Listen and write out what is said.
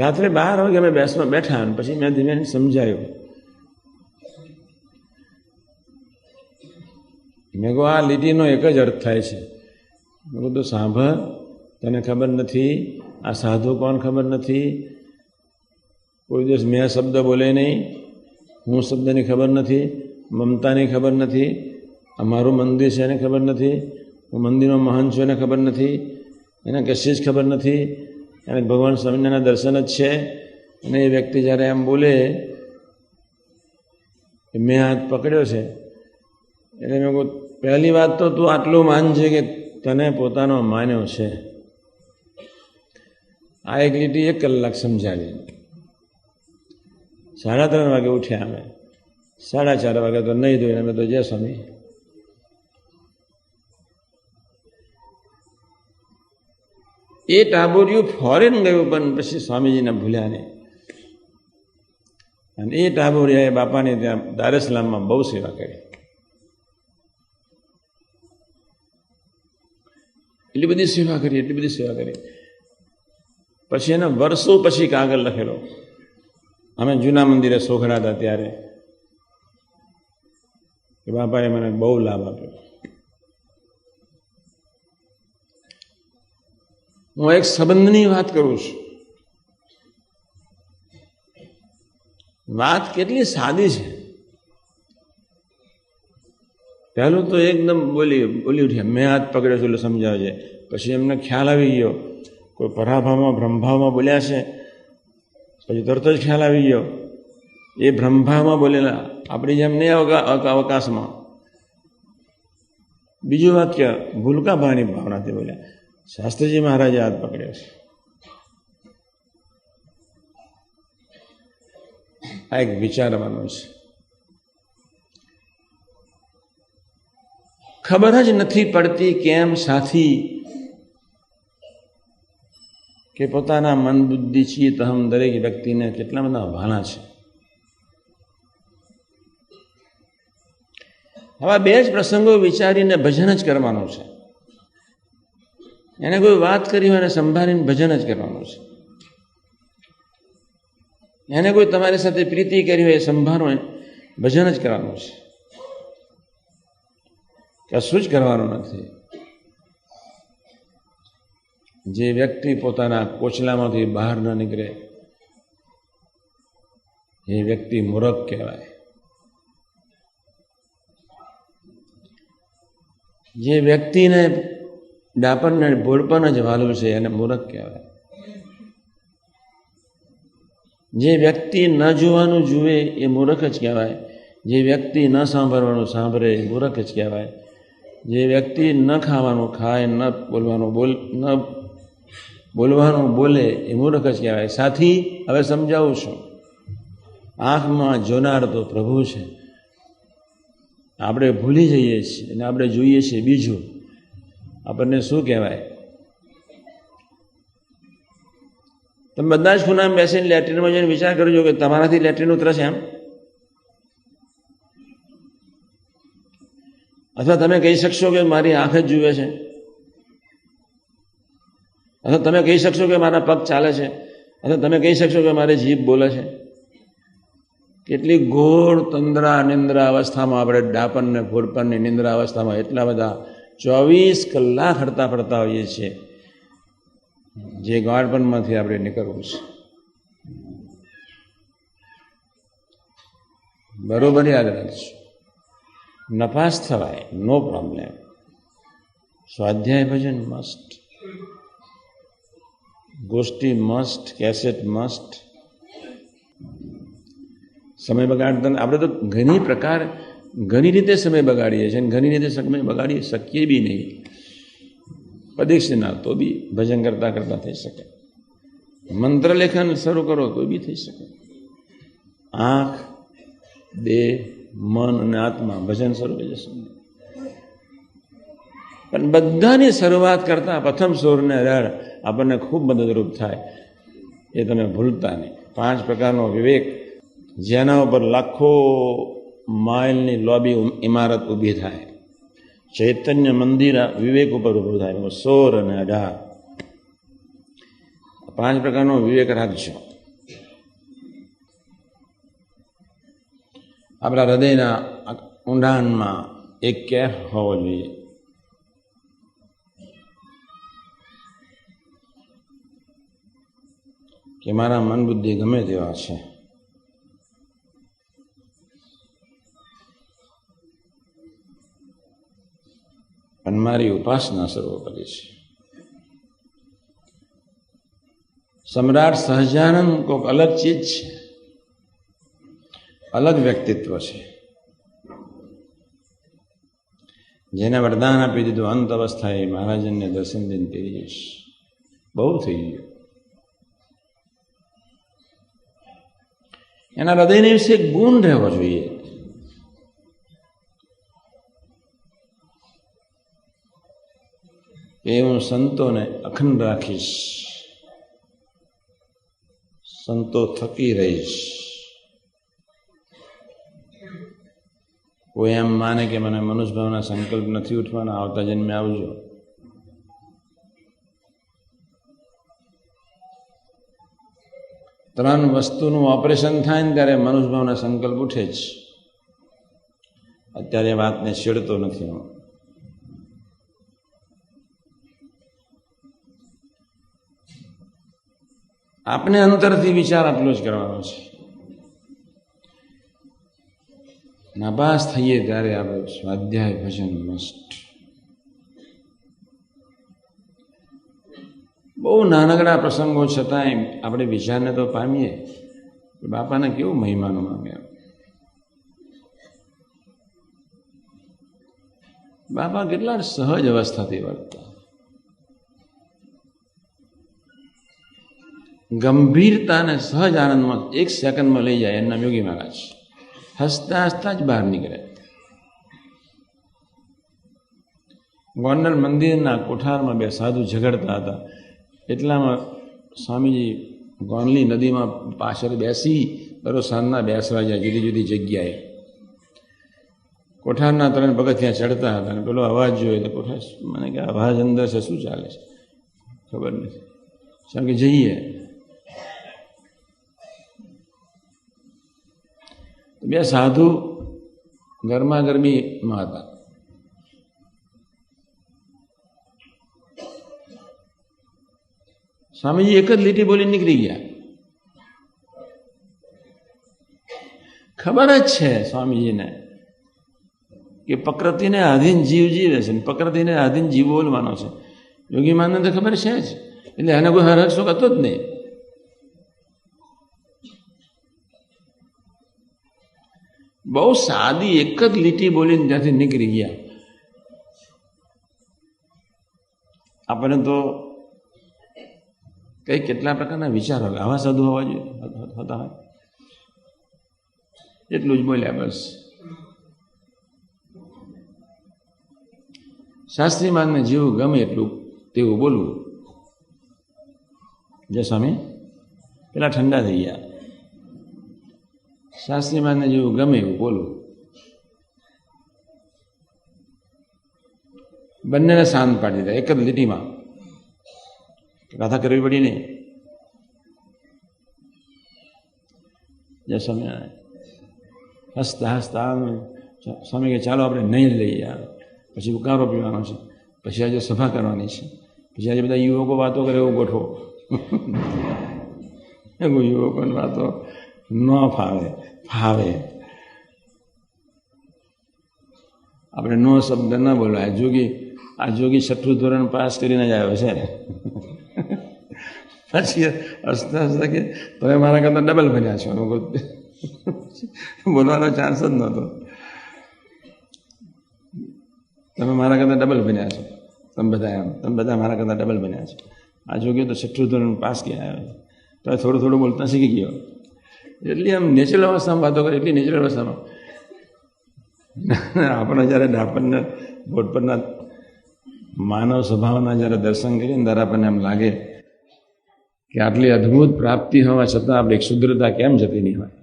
રાત્રે બાર વાગે અમે બેસમાં બેઠા અને પછી મેં ધીમે સમજાયું. મેં કહું આ લીટીનો એક જ અર્થ થાય છે. મેં કહું તો સાંભળ, તને ખબર નથી, આ સાધુ કોણ ખબર નથી? કોઈ દિવસ મેં શબ્દ બોલે નહીં, હું શબ્દની ખબર નથી, મમતાની ખબર નથી અમારું મંદિર છે એને ખબર નથી, હું મંદિરનો મહાન છું એને ખબર નથી, એને કશી જ ખબર નથી એને ભગવાન સ્વામિનારાયણના દર્શન જ છે. અને એ વ્યક્તિ જ્યારે એમ બોલે કે મેં હાથ પકડ્યો છે, એટલે મેં કહું પહેલી વાત તો તું આટલું માન છે કે તને પોતાનો માન્યો છે. આ એક લીટી એક કલાક સમજાવી. સાડા ત્રણ વાગે ઉઠ્યા અમે. સાડા ચાર વાગે તો નહીં ધોઈને અમે તો જય સ્વામી. એ ટાબોરિયું ફોરેન ગયું પણ પછી સ્વામીજીને ભૂલ્યા નહીં. અને એ ટાબોરિયાએ બાપાની ત્યાં દારેસલામમાં બહુ સેવા કરી. એટલી બધી સેવા કરી, એટલી બધી સેવા કરી. પછી એને વર્ષો પછી કાગળ લખેલો. અમે જૂના મંદિરે સોખડા હતા ત્યારે બાપાએ મને બહુ લાભ આપ્યો. હું એક સંબંધની વાત કરું છું. વાત કેટલી સાદી છે. પહેલું તો એકદમ બોલી બોલી ઉઠ્યા. મેં હાથ પકડ્યો છું એટલે સમજાવજે. પછી એમને ખ્યાલ આવી ગયો. કોઈ પરાભાવમાં બ્રહ્મભાવમાં બોલ્યા છે. પછી તરત જ ખ્યાલ આવી ગયો. એ બ્રહ્મભાવમાં બોલેલા. આપણી જેમ નહીં અવકાશમાં. બીજું વાક્ય, ભૂલકા ભાવની ભાવનાથી બોલ્યા. શાસ્ત્રીજી મહારાજે હાથ પકડ્યો છે. આ એક વિચારવાનું છે. ખબર જ નથી પડતી કેમ સાથી કે પોતાના મન બુદ્ધિ ચિત્ત અહમ દરેક વ્યક્તિને કેટલા બધા વાલા છે. હવે બે જ પ્રસંગો વિચારીને ભજન જ કરવાનું છે. એને કોઈ વાત કરી હોય એને સંભાળીને ભજન જ કરવાનું છે. એને કોઈ તમારી સાથે પ્રીતિ કરી હોય એ સંભાળો ભજન જ કરવાનું છે. કશું જ કરવાનું નથી. જે વ્યક્તિ પોતાના કોચલામાંથી બહાર ન નીકળે, એ વ્યક્તિ મૂરખ કહેવાય. જે વ્યક્તિને ડાપણને ભોળપણ જ વાલું છે એને મૂરખ કહેવાય. જે વ્યક્તિ ન જોવાનું જુએ એ મૂરખ જ કહેવાય. જે વ્યક્તિ ન સાંભળવાનું સાંભળે એ મૂરખ જ કહેવાય. જે વ્યક્તિ ન ખાવાનું ખાય, ન બોલવાનું બોલ, ન બોલવાનું બોલે એ મૂર્ખ જ કહેવાય. સાથી, હવે સમજાવું છું. આંખમાં જોનાર તો પ્રભુ છે. આપણે ભૂલી જઈએ છીએ અને આપણે જોઈએ છીએ બીજું. આપણને શું કહેવાય? તમે બધા જ ખૂણામાં બેસીને લેટ્રિનમાં જઈને વિચાર કરજો કે તમારાથી લેટ્રિન ઉતરશે એમ? અથવા તમે કહી શકશો કે મારી આંખ જ જુએ છે? અથવા તમે કહી શકશો કે મારા પગ ચાલે છે? અથવા તમે કહી શકશો કે મારી જીભ બોલે છે? કેટલી ઘોર તંદ્રા નિંદ્રા અવસ્થામાં આપણે ડાપણ ને ભોરપણની નિંદ્રા અવસ્થામાં એટલા બધા ચોવીસ કલાક હડતા ફરતા હોઈએ છીએ. જે ગાળપણમાંથી આપણે નીકળવું છે. બરોબર યાદ રાખજો. નપાસ થવાય, નો પ્રોબ્લેમ સ્વાધ્યાય ભજન મસ્ટ ગોષ્ઠી મસ્ટ કેસેટ મસ્ટ સમય બગાડતા આપણે તો ઘણી પ્રકાર ઘણી રીતે સમય બગાડીએ છીએ અને ઘણી રીતે સમય બગાડી શકીએ બી નહીં. પરીક્ષના તો બી ભજન કરતા કરતા થઈ શકે. મંત્ર લેખન શરૂ કરો તો બી થઈ શકે. આંખ, દેહ, મન અને આત્મા ભજન શરૂ થઈ જશે. પણ બધાની શરૂઆત કરતા પ્રથમ સૂરને રડ આપણને ખૂબ મદદરૂપ થાય. એ તમે ભૂલતા નહીં. પાંચ પ્રકારનો વિવેક, જેના ઉપર લાખો માઇલની લોબી ઇમારત ઊભી થાય. ચૈતન્ય મંદિર વિવેક ઉપર ઊભું થાય. સોર અને અઢાર. પાંચ પ્રકારનો વિવેક રાખજો. આપણા હૃદયના ઊંડાણમાં એક કેફ હોવો જોઈએ. કે મારા મન બુદ્ધિ ગમે તેવા છે. પણ મારી ઉપાસના સર્વોપરી છે. સમ્રાટ સહજાનંદ કોઈક અલગ ચીજ છે. અલગ વ્યક્તિત્વ છે. જેને વરદાન આપી દીધું અંત અવસ્થાએ મહારાજનને દર્શન દિન કરી જઈશ બહુ થઈ ગયું. એના હૃદયને વિશે ગુણ રહેવો જોઈએ. એ હું સંતોને અખંડ રાખીશ સંતો થકી રહીશ કોઈ એમ માને કે મને મનુષ્યભાવના સંકલ્પ નથી ઉઠવાના આવતા જન્મે આવજો ત્રણ વસ્તુનું ઓપરેશન થાય ને ત્યારે મનુષ્યભાવના સંકલ્પ ઉઠે જ અત્યારે વાતને છેડતો નથી હું આપણે અંતરથી વિચાર આટલો જ કરવાનો છે. નાબાસ થઈએ ત્યારે આપણે સ્વાધ્યાય ભજન મસ્ટ બહુ નાનકડા પ્રસંગો છતાંય આપણે વિચારને તો પામીએ. બાપાને કેવું મહિમાનો માગે બાપા કેટલા સહજ અવસ્થાથી વર્તતા ગંભીરતાને સહજ આનંદમાં એક સેકન્ડમાં લઈ જાય એમના યોગી મહારાજ. હસતા હસતા જ બહાર નીકળે. ગોંડલ મંદિરના કોઠારમાં બે સાધુ ઝઘડતા હતા. એટલામાં સ્વામીજી ગોંડલી નદીમાં પાછળ બેસી દરરોજ સાંજના બેસવા જાય જુદી જુદી જગ્યાએ. કોઠારના ત્રણ પગથિયાં ચડતા હતા અને પેલો અવાજ જોયો તો કોઠાર મને કે અવાજ અંદર છે, શું ચાલે છે? ખબર નથી. કારણ કે જઈએ. બે સાધુ ગરમા ગરમીમાં હતા. સ્વામીજી એક જ લીટી બોલી નીકળી ગયા. ખબર જ છે સ્વામીજીને કે પ્રકૃતિને આધીન જીવ જીવે છે પ્રકૃતિને આધીન જીવ બોલવાનો છે. યોગી માનને તો ખબર છે જ. એટલે એને કોઈ હરક શું હતો જ નહીં. બહુ સાદી એક જ લીટી બોલીને ત્યાંથી નીકળી ગયા. આપણને તો કઈ કેટલા પ્રકારના વિચારો આવા? સાધુ હોવા જોઈએ? હતા હોય? એટલું જ બોલ્યા બસ. શાસ્ત્રીમાનને જેવું ગમે એટલું તેવું બોલવું. જય સ્વામી, પેલા ઠંડા થઈ ગયા. શાસ્ત્રીમાનને જેવું ગમે એવું બોલવું બંનેને શાંત પાડી દીધા, એક જ લીટીમાં. કથા કરવી પડી નહીં જય સ્વામિનારાયણ હસતા હસતા સ્વામી કે ચાલો આપણે નહીં લઈએ પછી ઉકારો પીવાનો છે. પછી આજે સભા કરવાની છે. પછી આજે બધા યુવકો વાતો કરે, એવું ગોઠવો. યુવકોની વાતો. ન ફાવે ફાવે. આપણે નો શબ્દ ન બોલવાય. જોગી, આ જોગી છઠ્ઠું ધોરણ પાસ કરીને જ આવ્યો છે. પછી હસતા હસતા કે, તમે મારા કરતાં ડબલ બન્યા છો. બોલવાનો ચાન્સ જ નહોતો. તમે મારા કરતાં ડબલ બન્યા છો. તમે બધા એમ, તમે બધા મારા કરતાં ડબલ બન્યા છો. આ જોગ્યો તો છઠ્ઠું ધોરણ પાસ ગયા આવ્યો. તો થોડું થોડું બોલતા શીખી ગયો. એટલી આમ નેચરલ અવસ્થામાં વાતો કરે, એટલી નેચરલ અવસ્થામાં. આપણે જ્યારે આપણને બોટ પરના માનવ સ્વભાવના જ્યારે દર્શન કરીએ ને ત્યારે આપણને એમ લાગે કે આટલી અદ્ભુત પ્રાપ્તિ હોવા છતાં આપણે એક શુદ્રતા કેમ જતી નહીં હોય?